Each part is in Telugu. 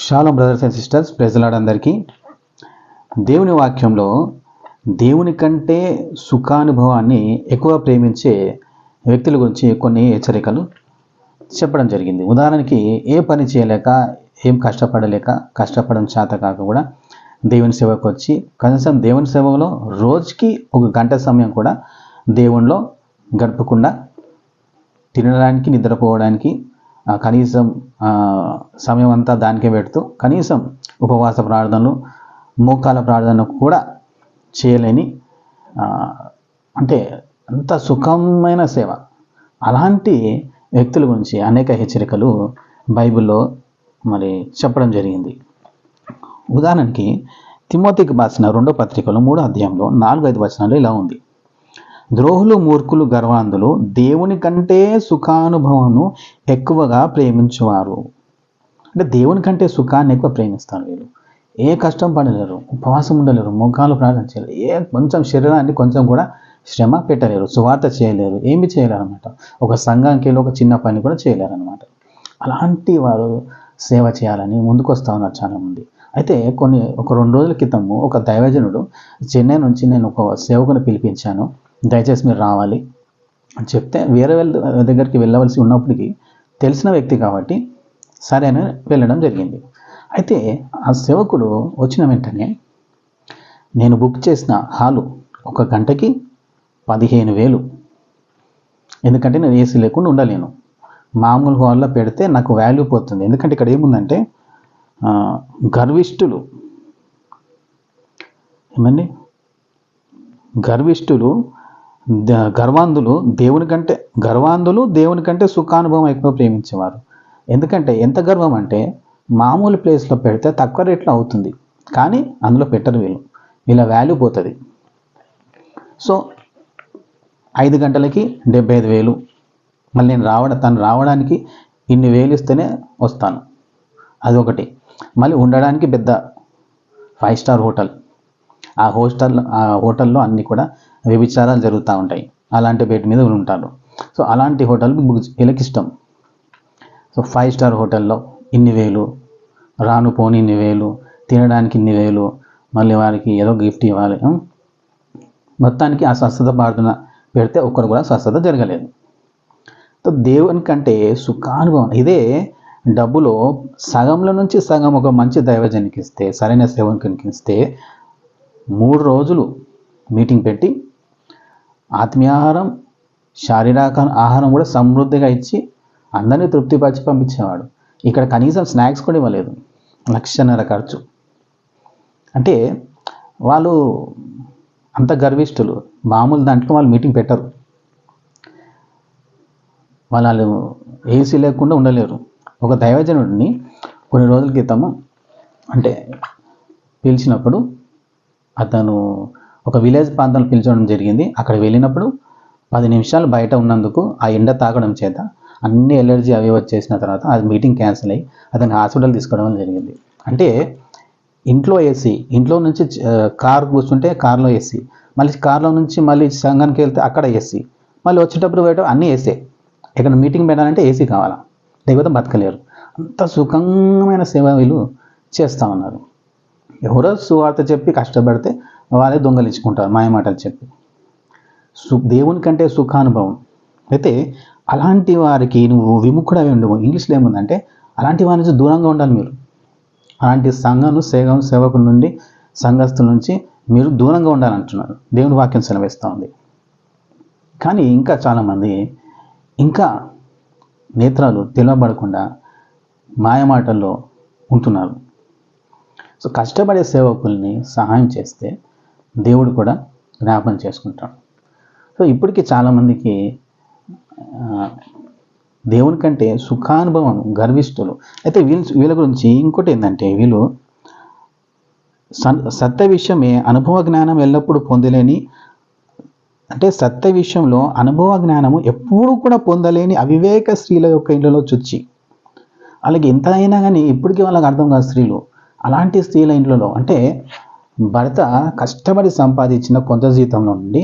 షాలం బ్రదర్స్ అండ్ సిస్టర్స్ ప్రజలాడు అందరికీ. దేవుని వాక్యంలో దేవుని కంటే సుఖానుభవాన్ని ఎక్కువ ప్రేమించే వ్యక్తుల గురించి కొన్ని హెచ్చరికలు చెప్పడం జరిగింది. ఉదాహరణకి ఏ పని చేయలేక ఏం కష్టపడలేక కష్టపడడం చేత కాక కూడా దేవుని సేవకు వచ్చి కనీసం దేవుని సేవలో రోజుకి ఒక గంట సమయం కూడా దేవునిలో గడపకుండా తినడానికి నిద్రపోవడానికి కనీసం సమయం అంతా దానికే పెడుతూ కనీసం ఉపవాస ప్రార్థనలు మోకాల ప్రార్థన కూడా చేయలేని అంటే అంత సుఖమైన సేవ. అలాంటి వ్యక్తుల గురించి అనేక హెచ్చరికలు బైబిల్లో మరి చెప్పడం జరిగింది. ఉదాహరణకి తిమోతికి రాసిన రెండో పత్రికలో మూడో అధ్యాయంలో నాలుగు ఐదు వచనాలు ఇలా ఉంది. ద్రోహులు మూర్ఖులు గర్వాంధులు దేవుని కంటే సుఖానుభవంను ఎక్కువగా ప్రేమించువారు. అంటే దేవుని కంటే సుఖాన్ని ఎక్కువ ప్రేమిస్తారు వీళ్ళు. ఏ కష్టం పడలేరు ఉపవాసం ఉండలేరు ముఖాలు ప్రార్థన చేయలేరు ఏ కొంచెం శరీరాన్ని కొంచెం కూడా శ్రమ పెట్టలేరు సువార్త చేయలేరు ఏమి చేయలేరు అనమాట ఒక సంఘానికి వెళ్ళి ఒక చిన్న పని కూడా చేయలేరు అనమాట అలాంటి వారు సేవ చేయాలని ముందుకు వస్తూ ఉన్నారు చాలామంది. అయితే కొన్ని ఒక రెండు రోజుల క్రితము ఒక దైవజనుడు చెన్నై నుంచి నేను ఒక సేవకుని పిలిపించాను. దయచేసి మీరు రావాలి అని చెప్తే వేరే వాళ్ళ దగ్గరికి వెళ్ళవలసి ఉన్నప్పటికీ తెలిసిన వ్యక్తి కాబట్టి సరే అని వెళ్ళడం జరిగింది. అయితే ఆ సేవకుడు వచ్చిన వెంటనే నేను బుక్ చేసిన హాలు ఒక గంటకి పదిహేను వేలు. ఎందుకంటే నేను ఏసీ లేకుండా ఉండలేను. మామూలు హాల్లో పెడితే నాకు వాల్యూ పోతుంది. ఎందుకంటే ఇక్కడ ఏముందంటే గర్విష్ఠులు. ఏమండి? గర్విష్ఠులు గర్వాంధులు దేవుని కంటే గర్వాంధులు దేవుని కంటే సుఖానుభవం ఎక్కువ ప్రేమించేవారు. ఎందుకంటే ఎంత గర్వం అంటే మామూలు ప్లేస్లో పెడితే తక్కువ రేట్లో అవుతుంది. కానీ అందులో పెట్టరు వీళ్ళు. వీళ్ళ వాల్యూ పోతుంది. సో ఐదు గంటలకి డెబ్బై ఐదు వేలు. మళ్ళీ నేను రావడం తను రావడానికి ఇన్ని వేలు ఇస్తేనే వస్తాను. అది ఒకటి. మళ్ళీ ఉండడానికి పెద్ద ఫైవ్ స్టార్ హోటల్ ఆ హోస్టల్ ఆ హోటల్లో అన్నీ కూడా వ్యభిచారాలు జరుగుతూ ఉంటాయి. అలాంటి బెడ్ మీద ఉంటారు సో అలాంటి హోటల్ బుక్ వీళ్ళకి ఇష్టం. సో ఫైవ్ స్టార్ హోటల్లో ఇన్ని వేలు రాను పోని ఇన్ని వేలు తినడానికి ఇన్ని వేలు మళ్ళీ వారికి ఏదో గిఫ్ట్ ఇవ్వాలి మొత్తానికి ఆ స్వస్థత ప్రార్థన పెడితే ఒక్కరు కూడా స్వస్థత జరగలేదు. సో దేవుని కంటే సుఖానుభవం ఇదే డబ్బులో సగంలో నుంచి సగం ఒక మంచి దైవజనికి ఇస్తే సరైన సేవకునికి ఇస్తే మూడు రోజులు మీటింగ్ పెట్టి ఆత్మీయాహారం శారీరక ఆహారం కూడా సమృద్ధిగా ఇచ్చి అందరినీ తృప్తిపరిచి పంపించేవాడు. ఇక్కడ కనీసం స్నాక్స్ కూడా ఇవ్వలేదు. లక్షన్నర ఖర్చు. అంటే వాళ్ళు అంత గర్విష్ఠులు. మామూలు దాంట్లో వాళ్ళు మీటింగ్ పెట్టరు. వాళ్ళు ఏసీ లేకుండా ఉండలేరు. ఒక దైవజనుడిని కొన్ని రోజుల క్రితము అంటే పిలిచినప్పుడు అతను ఒక విలేజ్ ప్రాంతంలో పిలిచడం జరిగింది. అక్కడ వెళ్ళినప్పుడు పది నిమిషాలు బయట ఉన్నందుకు ఆ ఎండ తాగడం చేత అన్ని ఎలర్జీ అవి వచ్చేసిన తర్వాత అది మీటింగ్ క్యాన్సిల్ అయ్యి అతను హాస్పిటల్ తీసుకోవడం జరిగింది. అంటే ఇంట్లో ఏసీ ఇంట్లో నుంచి కార్ కూర్చుంటే కార్లో ఏసీ మళ్ళీ కార్లో నుంచి మళ్ళీ సంఘానికి వెళ్తే అక్కడ ఏసీ మళ్ళీ వచ్చేటప్పుడు బయట అన్నీ ఏసీ. ఇక్కడ మీటింగ్ పెట్టాలంటే ఏసీ కావాలా? లేకపోతే బతకలేరు. అంత సుఖమైన సేవ వీళ్ళు చేస్తూ ఉన్నారు. ఎవరో సువార్త చెప్పి కష్టపడితే వాళ్ళే దొంగలించుకుంటారు మాయమాటలు చెప్పి. సు దేవుని కంటే సుఖానుభవం. అయితే అలాంటి వారికి నువ్వు విముఖుడవి ఉండవు ఇంగ్లీష్లో ఏముందంటే అలాంటి వారి నుంచి దూరంగా ఉండాలి మీరు. అలాంటి సంఘం సేవం సేవకుల నుండి సంఘస్థుల నుంచి మీరు దూరంగా ఉండాలంటున్నారు దేవుని వాక్యం సెలవిస్తూ ఉంది. కానీ ఇంకా చాలామంది ఇంకా నేత్రాలు తెలవబడకుండా మాయమాటల్లో ఉంటున్నారు. సో కష్టపడే సేవకుల్ని సహాయం చేస్తే దేవుడు కూడా జ్ఞాపకం చేసుకుంటాడు. సో ఇప్పటికీ చాలామందికి దేవుని కంటే సుఖానుభవం గర్విష్ఠులు. అయితే వీళ్ళు వీళ్ళ గురించి ఇంకోటి ఏంటంటే వీళ్ళు సన్- సత్య విషయమే అనుభవ జ్ఞానం ఎల్లప్పుడూ పొందలేని అంటే సత్య విషయంలో అనుభవ జ్ఞానము ఎప్పుడూ కూడా పొందలేని అవివేక స్త్రీల యొక్క ఇంట్లో చొచ్చి వాళ్ళకి ఎంత అయినా కానీ ఇప్పటికీ వాళ్ళకి అర్థం కాదు స్త్రీలు. అలాంటి స్త్రీల ఇంట్లో అంటే భర్త కష్టపడి సంపాదించిన కొంత జీతంలో నుండి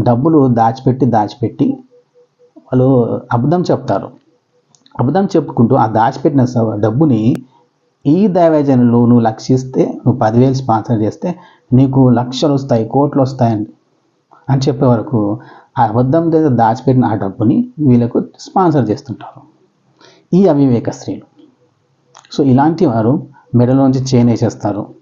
డబ్బులు దాచిపెట్టి దాచిపెట్టి వాళ్ళు అబద్ధం చెప్తారు. అబద్ధం చెప్పుకుంటూ ఆ దాచిపెట్టిన స- డబ్బుని ఈ దైవజనులు నువ్వు లక్షిస్తే నువ్వు పదివేలు స్పాన్సర్ చేస్తే నీకు లక్షలు వస్తాయి కోట్లు వస్తాయండి అని చెప్పే వరకు ఆ అబద్ధం దగ్గర దాచిపెట్టిన ఆ డబ్బుని వీళ్ళకు స్పాన్సర్ చేస్తుంటారు. ఈ అవివేక స్త్రీలు. సో ఇలాంటి వారు మెడలోంచి చేంజ్ వేసేస్తారు